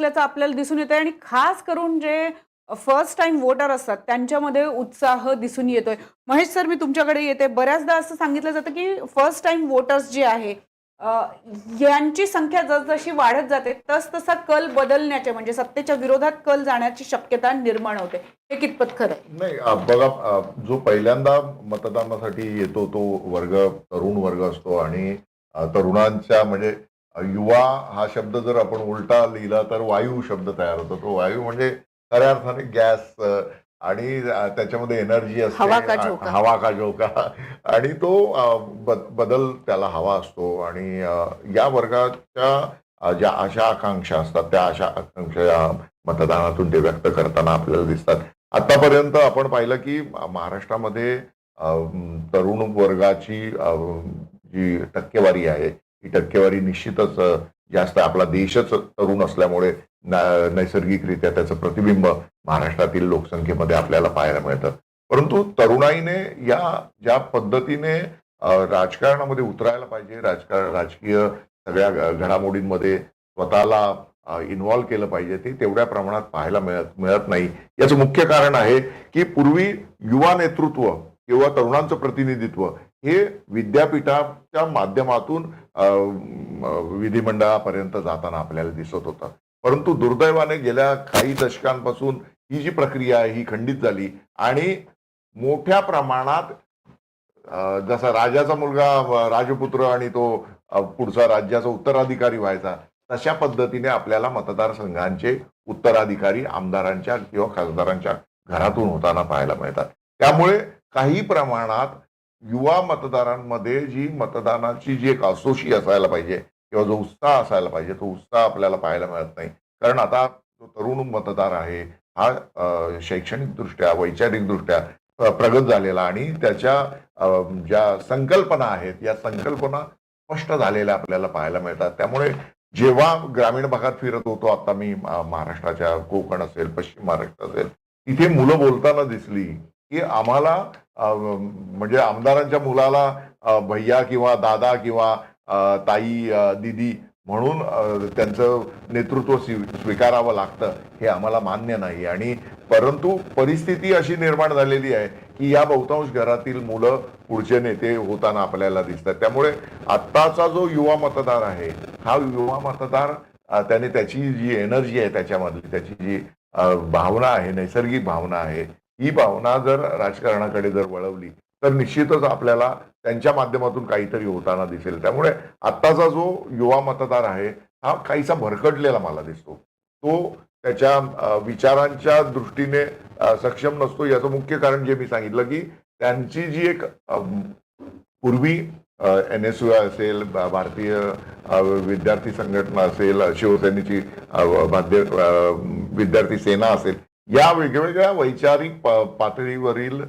असल्याचं आपल्याला दिसून येतंय आणि खास करून जे फर्स्ट टाइम वोटर असतात त्यांच्यामध्ये उत्साह दिसून येतोय. महेश सर मी तुमच्याकडे येते. बऱ्याचदा असं सांगितलं जातं की फर्स्ट टाइम वोटर्स जे आहे यांची संख्या जसजशी वाढत जाते तस तसा कल बदलण्याचे म्हणजे सत्तेच्या विरोधात कल जाण्याची शक्यता निर्माण होते. हे कितपत खरं नाही बघा जो पहिल्यांदा मतदानासाठी येतो तो वर्ग तरुण वर्ग असतो आणि तरुणांच्या म्हणजे युवा हा शब्द जर आपण उलटा लिहिला तर वायू शब्द तयार होतो. तो वायू म्हणजे खऱ्या अर्थाने गॅस आणि त्याच्यामध्ये एनर्जी असते हवा का झोका. हवा का झोका? आणि तो बदल त्याला हवा असतो. आणि या वर्गाच्या ज्या आशा आकांक्षा असतात त्या आशा आकांक्षा या मतदानातून ते व्यक्त करताना आपल्याला दिसतात. आतापर्यंत आपण पाहिलं की महाराष्ट्रामध्ये तरुण वर्गाची जी टक्केवारी आहे ही टक्केवारी निश्चितच जास्त आपला देशच तरुण असल्यामुळे नैसर्गिकरित्या त्याचं प्रतिबिंब महाराष्ट्रातील लोकसंख्येमध्ये आपल्याला पाहायला मिळतं. परंतु तरुणाईने या ज्या पद्धतीने राजकारणामध्ये उतरायला पाहिजे राजकारण राजकीय सगळ्या घडामोडींमध्ये स्वतःला इन्व्हॉल्व्ह केलं पाहिजे ते तेवढ्या प्रमाणात पाहायला मिळत मिळत नाही. याचं मुख्य कारण आहे की पूर्वी युवा नेतृत्व किंवा तरुणांचं प्रतिनिधित्व हे विद्यापीठाच्या माध्यमातून विधिमंडळापर्यंत जाताना आपल्याला दिसत होतं. परंतु दुर्दैवाने गेल्या काही दशकांपासून ही जी प्रक्रिया आहे ही खंडित झाली आणि मोठ्या प्रमाणात जसा राजाचा मुलगा राजपुत्र आणि तो पुढचा राज्याचा उत्तराधिकारी व्हायचा तशा पद्धतीने आपल्याला मतदारसंघांचे उत्तराधिकारी आमदारांच्या किंवा खासदारांच्या घरातून होताना पाहायला मिळतात. त्यामुळे काही प्रमाणात युवा मतदारांमध्ये जी मतदानाची जी एक असोशी असायला पाहिजे किंवा जो उत्साह असायला पाहिजे तो उत्साह आपल्याला पाहायला मिळत नाही. कारण आता जो तरुण मतदार आहे हा शैक्षणिकदृष्ट्या वैचारिकदृष्ट्या प्रगत झालेला आणि त्याच्या ज्या संकल्पना आहेत या संकल्पना स्पष्ट झालेल्या आपल्याला पाहायला मिळतात. त्यामुळे जेव्हा ग्रामीण भागात फिरत होतो आता मी महाराष्ट्राच्या कोकण असेल पश्चिम महाराष्ट्र असेल तिथे मुलं बोलताना दिसली की आम्हाला म्हणजे आमदारांच्या मुलाला भैया किंवा दादा किंवा ताई दिदी म्हणून त्यांचं नेतृत्व स्वीकारावं लागतं हे आम्हाला मान्य नाही. आणि परंतु परिस्थिती अशी निर्माण झालेली आहे की या बहुतांश घरातील मुलं पुढचे नेते होताना आपल्याला दिसतात. त्यामुळे आत्ताचा जो युवा मतदार आहे हा युवा मतदार त्याने त्याची जी एनर्जी आहे त्याच्यामधली त्याची जी भावना आहे नैसर्गिक भावना आहे ही भावना जर राजकारणाकडे जर वळवली तर निश्चितच आपल्याला त्यांच्या माध्यमातून काहीतरी होताना दिसेल. त्यामुळे आत्ताचा जो युवा मतदार आहे हा काहीसा भरकटलेला मला दिसतो. तो त्याच्या विचारांच्या दृष्टीने सक्षम नसतो. याचं मुख्य कारण जे मी सांगितलं की त्यांची जी एक पूर्वी एन एस यू असेल भारतीय विद्यार्थी संघटना असेल शिवसेनेची विद्यार्थी सेना असेल या वेगवेगळ्या वैचारिक पातळीवरील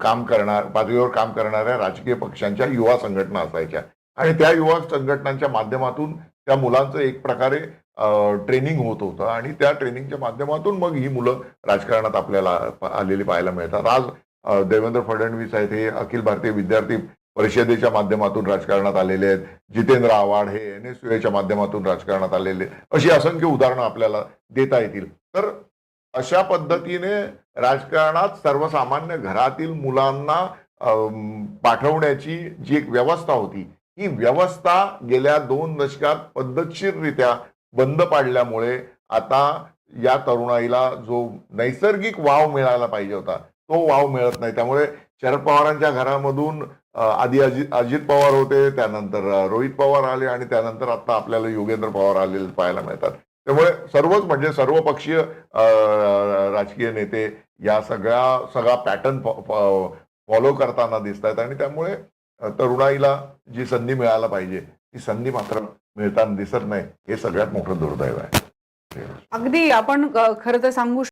काम करणार पातळीवर काम करणाऱ्या राजकीय पक्षांच्या युवा संघटना असायच्या. आणि त्या युवा संघटनांच्या माध्यमातून त्या मुलांचं एक प्रकारे ट्रेनिंग होत होतं. आणि त्या ट्रेनिंगच्या माध्यमातून मग ही मुलं राजकारणात आपल्याला आलेली पाहायला मिळतात. आज देवेंद्र फडणवीस आहेत हे अखिल भारतीय विद्यार्थी परिषदेच्या माध्यमातून राजकारणात आलेले आहेत. जितेंद्र आव्हाड हे एन एस च्या माध्यमातून राजकारणात आलेले आहेत. अशी असंख्य उदाहरणं आपल्याला देता येतील. तर अशा पद्धतीने राजकारणात सर्वसामान्य घरातील मुलांना पाठवण्याची जी एक व्यवस्था होती ही व्यवस्था गेल्या दोन दशकात पद्धतशीररित्या बंद पाडल्यामुळे आता या तरुणाईला जो नैसर्गिक वाव मिळायला पाहिजे होता तो वाव मिळत नाही. त्यामुळे शरद पवारांच्या घरामधून आधी अजित अजित पवार होते त्यानंतर रोहित पवार आले आणि त्यानंतर आता आपल्याला योगेंद्र पवार आलेले पाहायला मिळतात. त्यामुळे सर्वच म्हणजे सर्व पक्षीय राजकीय नेते या सगळ्या सगळा पॅटर्न फॉलो करताना दिसत आहेत आणि त्यामुळे तरुणाईला जी संधी मिळायला पाहिजे ती संधी मात्र मिळताना दिसत नाही हे सगळ्यात मोठं दुर्दैव आहे. अगदी आपण खरं तर सांगू